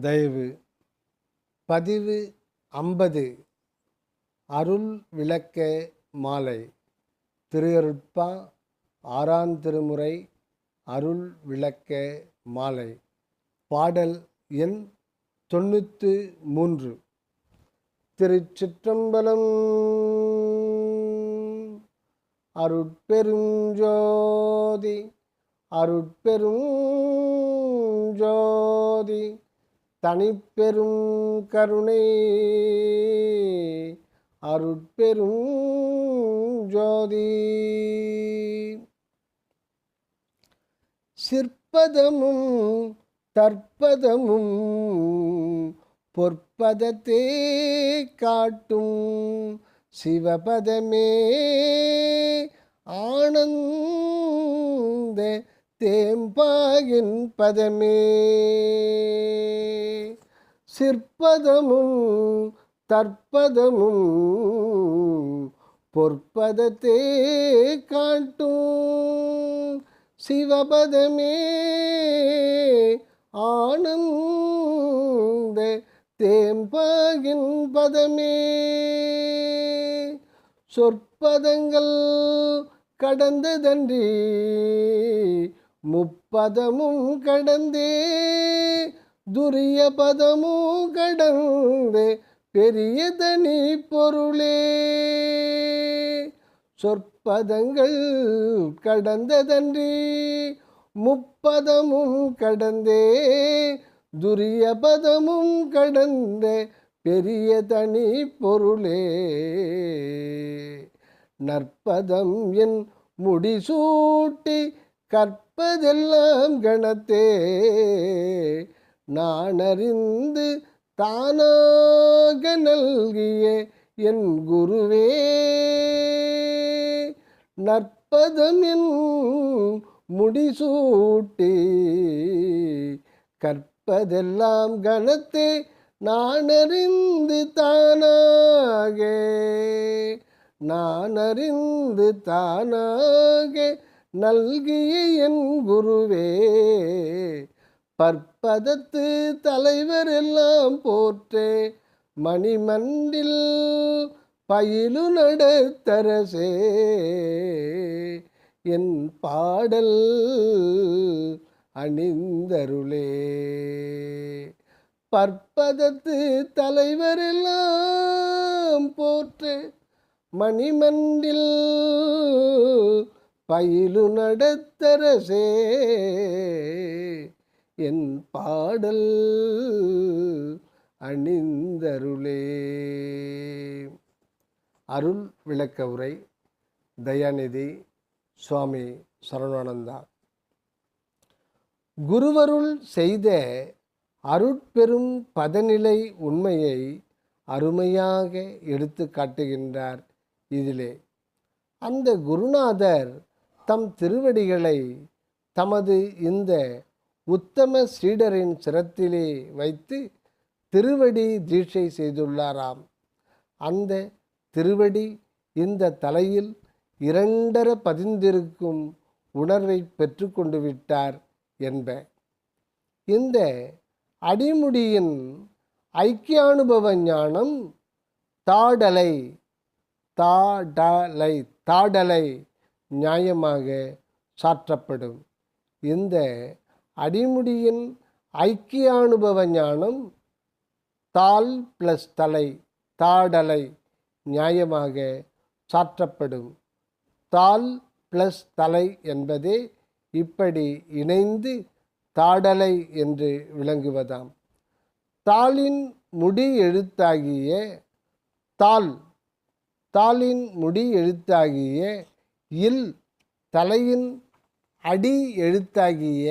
தயவு. பதிவு ஐம்பது. அருள் விளக்க மாலை. திருஅருட்பா ஆறாம் திருமுறை அருள் விளக்க மாலை. பாடல் எண் தொண்ணூற்று மூன்று. திருச்சிற்றம்பலம் அருட்பெருஞ்சோதி அருட்பெரும் ஜோதி தனிப்பெரும் கருணை அருட்பெரும் ஜோதி. சிற்பதமும் தற்பதமும் பொற்பதத்தே காட்டும் சிவபதமே ஆனந்த தேம்பாயின் பதமே. சிற்பதமும் தற்பதமும் பொற்பதத்தே காட்டும். சிவபதமே ஆனந்த தேம்பாயின் பதமே. சொற்பதங்கள் கடந்ததன்றி முப்பதமும் கடந்தே துரிய பதமும் கடந்து பெரிய தனி பொருளே. சொற்பதங்கள் கடந்ததன்றி முப்பதமும் கடந்தே துரிய பதமும் கடந்த பெரிய தனி பொருளே. நற்பதம் என் முடிசூட்டி கற்ப கற்பதெல்லாம் கணத்தே நான் அறிந்து தானாக நல்கிய என் குருவே. நற்பதம் என் முடிசூட்டி. கற்பதெல்லாம் கணத்தே நான் அறிந்து தானாக. நான் அறிந்து தானாக நல்கிய என் குருவே பற்பதத்து தலைவர் எல்லாம் போற்றே மணிமண்டில் பயிலு நடத்தரசே என் பாடல் அணிந்தருளே. பற்பதத்து தலைவர் எல்லாம் போற்றே மணிமண்டில் பயிலு நடத்தரசே. என் பாடல் அணிந்தருளே. அருள் விளக்க உரை தயாநிதி சுவாமி சரணானந்தா. குருவருள் செய்த அருட்பெரும் பதநிலை உண்மையை அருமையாக எடுத்து காட்டுகின்றார் இதிலே. அந்த குருநாதர் தம் திருவடிகளை தமது இந்த உத்தம சீடரின் சிரத்திலே வைத்து திருவடி தீட்சை செய்துள்ளாராம். அந்த திருவடி இந்த தலையில் இரண்டர பதிந்திருக்கும் உணர்வை பெற்றுக்கொண்டு விட்டார் என்ப. இந்த அடிமுடியின் ஐக்கியானுபவ ஞானம் தாடலை தாடலை தாடலை நியாயமாக சாற்றப்படும். இந்த அடிமுடியின் ஐக்கிய அனுபவ ஞானம் தாள் ப்ளஸ் தலை தாடலை நியாயமாக சாற்றப்படும். தாள் ப்ளஸ் தலை என்பதே இப்படி இணைந்து தாடலை என்று விளங்குவதாம். தாளின் முடி எழுத்தாகிய தாள் தாளின் முடி எழுத்தாகிய இல் தலையின் அடி எழுத்தாகிய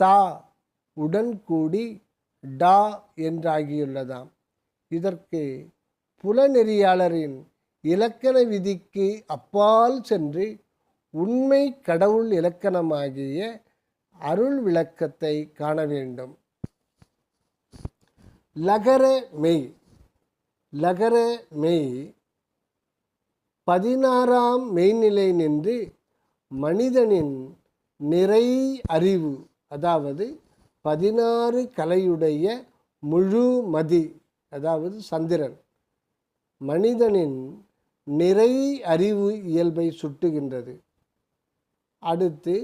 தா உடன் கூடி டா என்றாகியுள்ளதாம். இதற்கு புலநெறியாளரின் இலக்கண விதிக்கு அப்பால் சென்று உண்மை கடவுள் இலக்கணமாகிய அருள் விளக்கத்தை காண வேண்டும். லகர மெய் லகர மெய் பதினாறாம் மெய்நிலை நின்று மனிதனின் நிறை அறிவு அதாவது பதினாறு கலையுடைய முழு மதி அதாவது சந்திரன் மனிதனின் நிறை அறிவு இயல்பை சுட்டுகின்றது. அடுத்து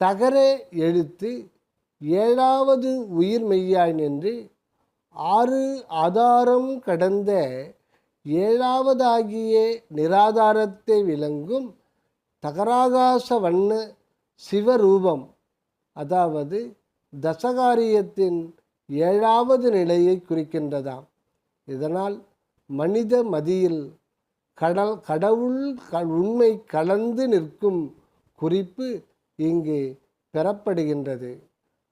தகர எழுத்து ஏழாவது உயிர் மெய்யாய் நின்று ஆறு ஆதாரம் கடந்த ஏழாவதாகிய நிராதாரத்தை விளங்கும் தகராகாச வண்ண சிவரூபம் அதாவது தசகாரியத்தின் ஏழாவது நிலையை குறிக்கின்றதாம். இதனால் மனித மதியில் கடல் கடவுள் க உண்மை கலந்து நிற்கும் குறிப்பு இங்கு பெறப்படுகின்றது.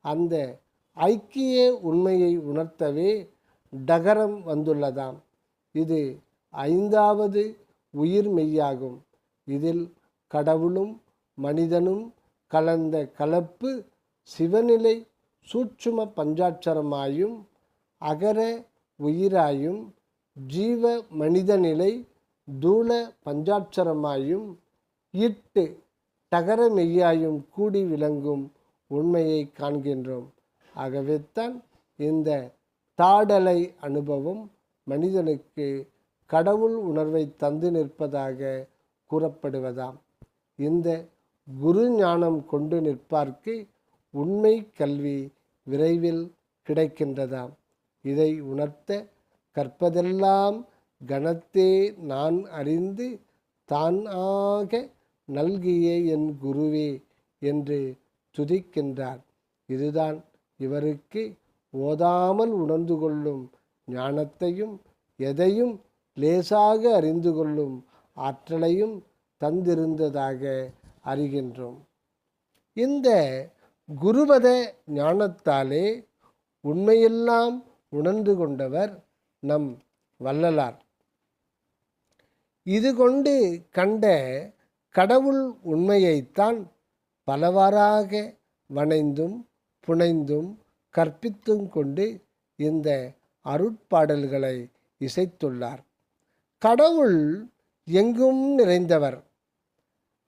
அந்த ஐக்கிய உண்மையை உணர்த்தவே டகரம் வந்துள்ளதாம். இது ஐந்தாவது உயிர் மெய்யாகும். இதில் கடவுளும் மனிதனும் கலந்த கலப்பு சிவநிலை சூட்சும பஞ்சாட்சரமாயும் அகர உயிராயும் ஜீவ மனிதநிலை தூள பஞ்சாட்சரமாயும் இட்டு டகர மெய்யாயும் கூடி விளங்கும் உண்மையை காண்கின்றோம். ஆகவேத்தான் இந்த தாடலை அனுபவம் மனிதனுக்கு கடவுள் உணர்வை தந்து நிற்பதாக கூறப்படுவதாம். இந்த குரு ஞானம் கொண்டு நிற்பார்க்கு உண்மை கல்வி விரைவில் கிடைக்கின்றதாம். இதை உணர்த்த கற்பதெல்லாம் கணத்தே நான் அறிந்து தான் ஆக நல்கிய என் குருவே என்று துதிக்கின்றார். இதுதான் இவருக்கு ஓதாமல் உணர்ந்து கொள்ளும் ஞானத்தையும் எதையும் லேசாக அறிந்து கொள்ளும் ஆற்றலையும் தந்திருந்ததாக அறிகின்றோம். இந்த குருமத ஞானத்தாலே உண்மையெல்லாம் உணர்ந்து கொண்டவர் நம் வள்ளலார். இது கொண்டு கண்ட கடவுள் உண்மையைத்தான் பலவாறாக வணைந்தும் புனைந்தும் கற்பித்தும் கொண்டு இந்த அருட்பாடல்களை இசைத்துள்ளார். கடவுள் எங்கும் நிறைந்தவர்.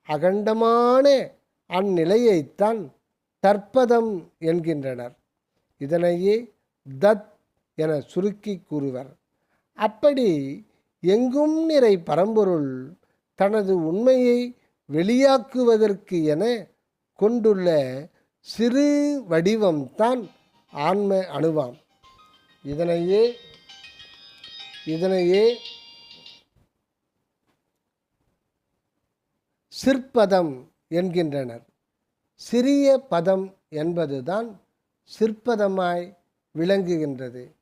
அகண்டமான அந்நிலையைத்தான் தற்பதம் என்கின்றனர். இதனையே தத் என சுருக்கி கூறுவர். அப்படி எங்கும் நிறை பரம்பொருள் தனது உண்மையை வெளியாக்குவதற்கு என கொண்டுள்ள சிறு வடிவம்தான் ஆன்ம அணுவாம். இதனையே இதனையே சிற்பதம் என்கின்றனர். சிறிய பதம் என்பதுதான் சிற்பதமாய் விளங்குகின்றது.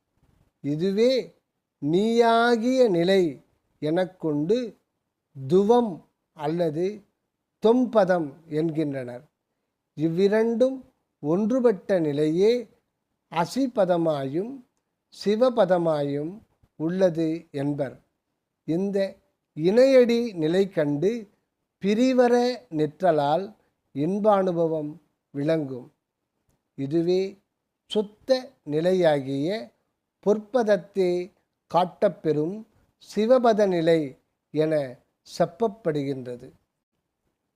இதுவே நீயாகிய நிலை எனக்கொண்டு துவம் அல்லது தொம்பதம் என்கின்றனர். இவ்விரண்டும் ஒன்றுபட்ட நிலையே அசிபதமாயும் சிவபதமாயும் உள்ளது என்பர். இந்த இணையடி நிலை கண்டு பிரிவர நிற்றலால் இன்பானுபவம் விளங்கும். இதுவே சுத்த நிலையாகிய பொற்பதத்தே காட்டப்பெறும் சிவபத நிலை என செப்பப்படுகின்றது.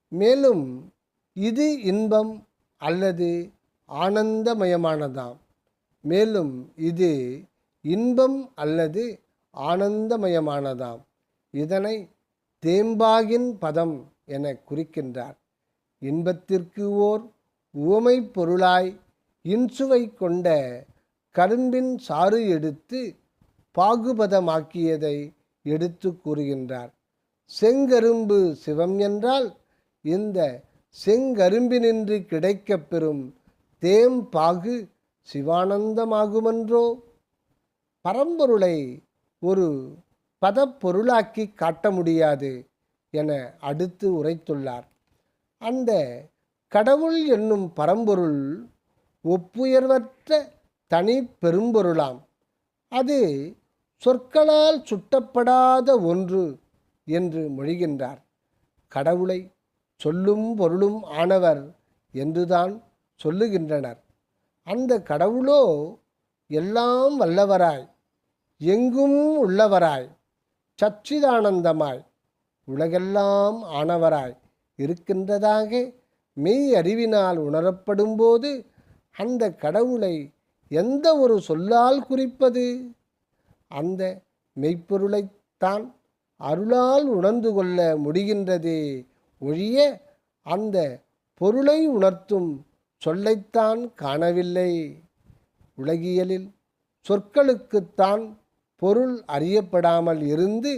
மேலும் இது இன்பம் அல்லது ஆனந்தமயமானதாம். மேலும் இது இன்பம் அல்லது ஆனந்தமயமானதாம். இதனை தேம்பாகின் பதம் என குறிக்கின்றார். இன்பத்திற்கு ஓர் உவமை பொருளாய் இன்சுவை கொண்ட கரும்பின் சாறு எடுத்து பாகுபதமாக்கியதை எடுத்து கூறுகின்றார். செங்கரும்பு சிவம் என்றால் இந்த செங்கரும்பினின்று கிடைக்கப்பெறும் தேம்பாகு பாகு சிவானந்தமாகுமன்றோ? பரம்பொருளை ஒரு பதப்பொருளாக்கி காட்ட முடியாது என அடுத்து உரைத்துள்ளார். அந்த கடவுள் என்னும் பரம்பொருள் ஒப்புயர்வற்ற தனி பெரும்பொருளாம். அது சொற்களால் சுட்டப்படாத ஒன்று என்று மொழிகின்றார். கடவுளை சொல்லும் பொருளும் ஆனவர் என்றுதான் சொல்லுகின்றனர். அந்த கடவுளோ எல்லாம் வல்லவராய் எங்கும் உள்ளவராய் சச்சிதானந்தமாய் உலகெல்லாம் ஆனவராய் இருக்கின்றதாக மெய் அறிவினால் உணரப்படும்போது அந்த கடவுளை எந்த ஒரு சொல்லால் குறிப்பது? அந்த மெய்ப்பொருளைத்தான் அருளால் உணர்ந்து கொள்ள முடிகின்றதே ஒழிய அந்த பொருளை உணர்த்தும் சொல்லைத்தான் காணவில்லை உலகியலில். சொற்களுக்குத்தான் பொருள் அறியப்படாமல் இருந்து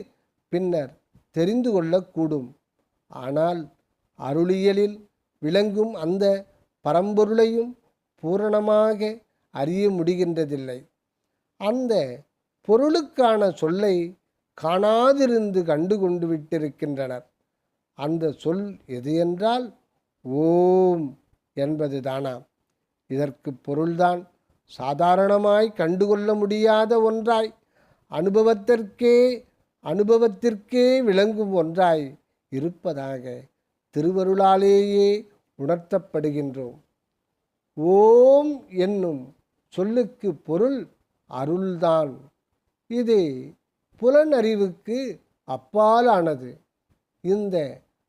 பின்னர் தெரிந்து கொள்ளக்கூடும். ஆனால் அருளியலில் விளங்கும் அந்த பரம்பொருளையும் பூரணமாக அறிய முடிகின்றதில்லை. அந்த பொருளுக்கான சொல்லை காணாதிருந்து கண்டு கொண்டு விட்டிருக்கின்றனர். அந்த சொல் எது என்றால் ஓம். என்பது தானாம். இதற்கு பொருள்தான் சாதாரணமாய் கண்டுகொள்ள முடியாத ஒன்றாய் அனுபவத்திற்கே அனுபவத்திற்கே விளங்கும் ஒன்றாய் இருப்பதாக திருவருளாலேயே உணர்த்தப்படுகின்றோம். ஓம் என்னும் சொல்லுக்கு பொருள் அருள்தான். இது புலனறிவுக்கு அப்பாலானது. இந்த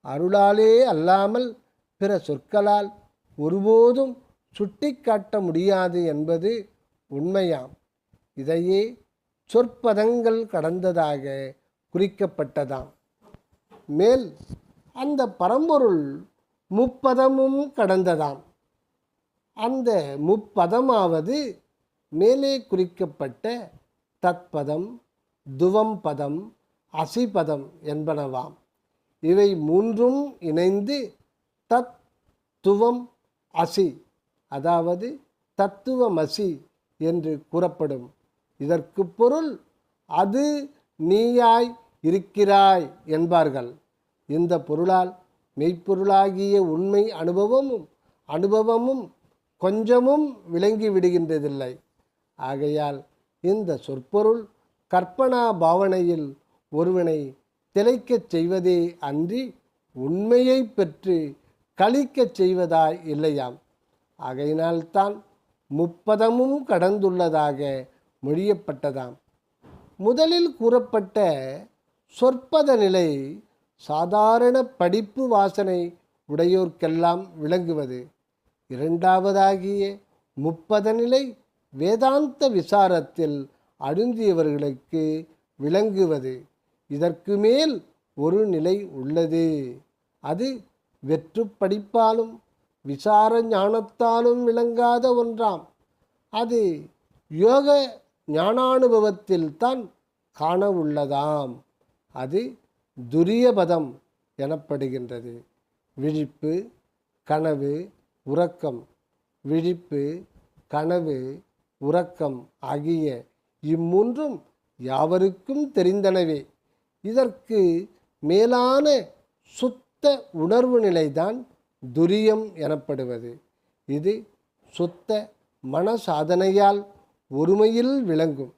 அருளாலே அல்லாமல் பிற சொற்களால் ஒருபோதும் சுட்டிக்காட்ட முடியாது என்பது உண்மையாம். இதையே சொற்பதங்கள் கடந்ததாக குறிக்கப்பட்டதாம். மேல் அந்த பரம்பொருள் முப்பதமும் கடந்ததாம். அந்த முப்பதமாவது மேலே குறிக்கப்பட்ட தத்பதம் துவம் பதம் அசிபதம் என்பனவாம். இவை மூன்றும் இணைந்து தத் துவம் அசி அதாவது தத்துவமசி என்று கூறப்படும். இதற்கு பொருள் அது நீயாய் இருக்கிறாய் என்பார்கள். இந்த பொருளால் மெய்ப்பொருளாகிய உண்மை அனுபவமும் அனுபவமும் கொஞ்சமும் விளங்கி விடுகின்றதில்லை. ஆகையால் இந்த சொற்பொருள் கற்பனா பாவனையில் ஒருவனை திளைக்கச் செய்வதே அன்றி உண்மையை பெற்று கழிக்கச் செய்வதாய் இல்லையாம். ஆகையினால்தான் முப்பதமும் கடந்துள்ளதாக மொழியப்பட்டதாம். முதலில் கூறப்பட்ட சொற்பத நிலை சாதாரண படிப்பு வாசனை உடையோர்க்கெல்லாம் விளங்குவது. இரண்டாவதாகிய முப்பத நிலை வேதாந்த விசாரத்தில் அழுந்தியவர்களுக்கு விளங்குவது. இதற்கு மேல் ஒரு நிலை உள்ளது. அது வெற்று படிப்பாலும் விசார ஞானத்தாலும் விளங்காத ஒன்றாம். அது யோக ஞானானுபவத்தில்தான் காண உள்ளதாம் அது துரியபதம் எனப்படுகின்றது. விழிப்பு கனவு உறக்கம். விழிப்பு கனவு உறக்கம் ஆகிய இம்மூன்றும் யாவருக்கும் தெரிந்தனவே. இதற்கு மேலான சுத்த உணர்வு நிலைதான் துரியம் எனப்படுவது. இது சுத்த மன சாதனையால் ஒருமையில் விளங்கும்.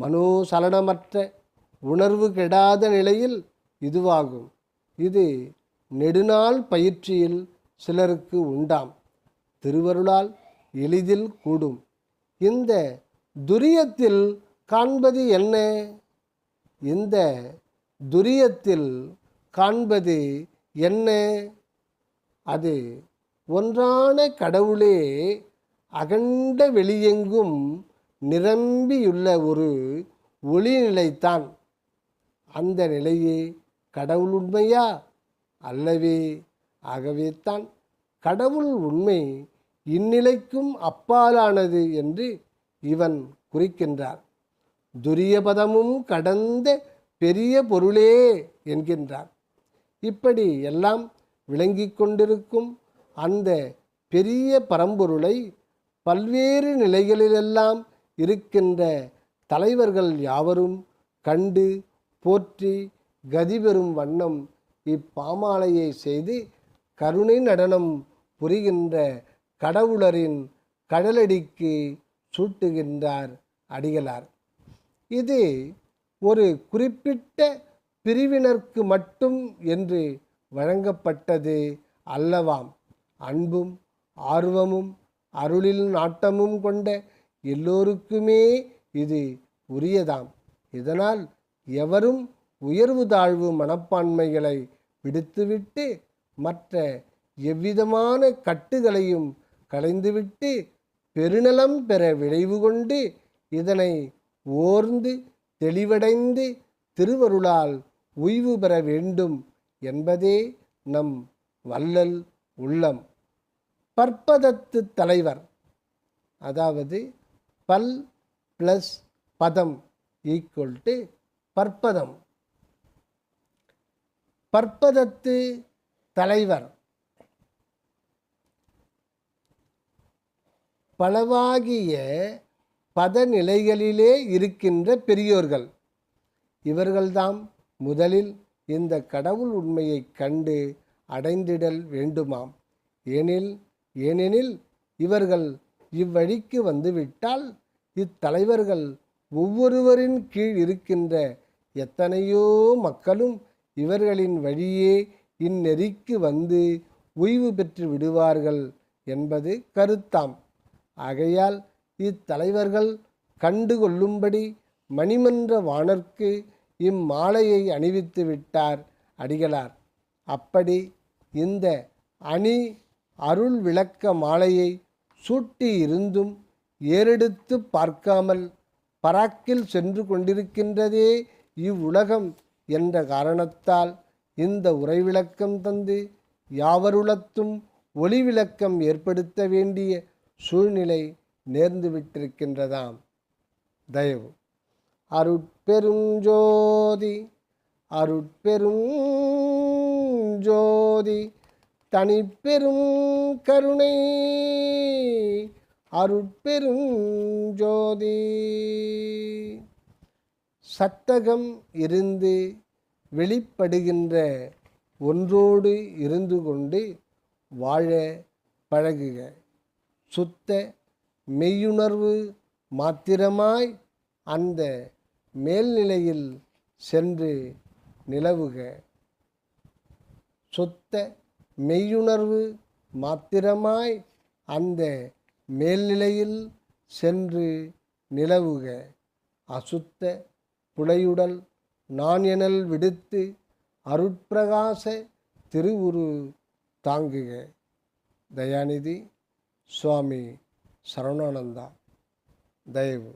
மனோசலனமற்ற உணர்வு கெடாத நிலையில் இதுவாகும். இது நெடுநாள் பயிற்சியில் சிலருக்கு உண்டாம். திருவருளால் எளிதில் கூடும். இந்த துரியத்தில் காண்பது என்ன? இந்த துரியத்தில் காண்பது என்ன? அது ஒன்றான கடவுளே அகண்ட வெளியெங்கும் நிரம்பியுள்ள ஒரு ஒளி நிலைத்தான் அந்த நிலையே கடவுள் உண்மையா அல்லவே ஆகவே தான் கடவுள் உண்மை இந்நிலைக்கும் அப்பாலானது என்று இவன் குறிக்கின்றார். துரியபதமும் கடந்த பெரிய பொருளே என்கின்றார். இப்படி எல்லாம் விளங்கி கொண்டிருக்கும் அந்த பெரிய பரம்பொருளை பல்வேறு நிலைகளிலெல்லாம் இருக்கின்ற தலைவர்கள் யாவரும் கண்டு போற்றி கதி பெறும் வண்ணம் இப்பாமாலையை செய்து கருணை நடனம் புரிகின்ற கடவுளரின் கடலடிக்கு சூட்டுகின்றார் அடிகளார். இது ஒரு குறிப்பிட்ட பிரிவினருக்கு மட்டும் என்று வழங்கப்பட்டது அல்லவாம். அன்பும் ஆர்வமும் அருளில் நாட்டமும் கொண்ட எல்லோருக்குமே இது உரியதாம். இதனால் எவரும் உயர்வு தாழ்வு மனப்பான்மைகளை விடுத்துவிட்டு மற்ற எவ்விதமான கட்டுகளையும் களைந்துவிட்டு பெருநலம் பெற விளைவு கொண்டு இதனை ஓர்ந்து தெளிவடைந்து திருவருளால் உய்வு பெற வேண்டும் என்பதே நம் வள்ளல் உள்ளம். பற்பதத்து தலைவர் அதாவது பல் ப்ளஸ் பதம் ஈக்குவல் டு பற்பதம். பற்பதத்து தலைவர் பலவாகிய பதநிலைகளிலே இருக்கின்ற பெரியோர்கள். இவர்கள்தாம் முதலில் இந்த கடவுள் உண்மையைக் கண்டு அடைந்திடல் வேண்டுமாம். ஏனில் ஏனெனில் இவர்கள் இவ்வழிக்கு வந்துவிட்டால் இத்தலைவர்கள் ஒவ்வொருவரின் கீழ் இருக்கின்ற எத்தனையோ மக்களும் இவர்களின் வழியே இந்நெறிக்கு வந்து ஓய்வு பெற்று விடுவார்கள் என்பது கருத்தாம். ஆகையால் இத்தலைவர்கள் கண்டு கொள்ளும்படி மணிமன்ற வானர்க்கு இம்மாலையை அணிவித்து விட்டார் அடிகளார். அப்படி இந்த அணி அருள் விளக்க மாலையை சூட்டி இருந்தும் ஏறெடுத்து பார்க்காமல் பராக்கில் சென்று கொண்டிருக்கின்றதே இவ்வுலகம் என்ற காரணத்தால் இந்த உரைவிளக்கம் தந்து யாவருளத்தும் ஒளி விளக்கம் ஏற்படுத்த வேண்டிய சூழ்நிலை நேர்ந்து விட்டிருக்கின்றதாம் தயவு. அருட் பெருஞ்சோதி அருட்பெரும் ஜோதி தனிப்பெரும் கருணை அருட்பெரும் ஜோதி சத்தகம் இருந்து வெளிப்படுகின்ற ஒன்றோடு இருந்து கொண்டு வாழ பழகுக. சுத்த மெய்யுணர்வு மாத்திரமாய் அந்த மேல்நிலையில் சென்று நிலவுக. சொத்த மெய்யுணர்வு மாத்திரமாய் அந்த மேல்நிலையில் சென்று நிலவுக. அசுத்த புலையுடல் நான் எனல் விடுத்து அருட்பிரகாச திருவுரு தாங்குக. தயாநிதி சுவாமி சரவணானந்தா தயவு.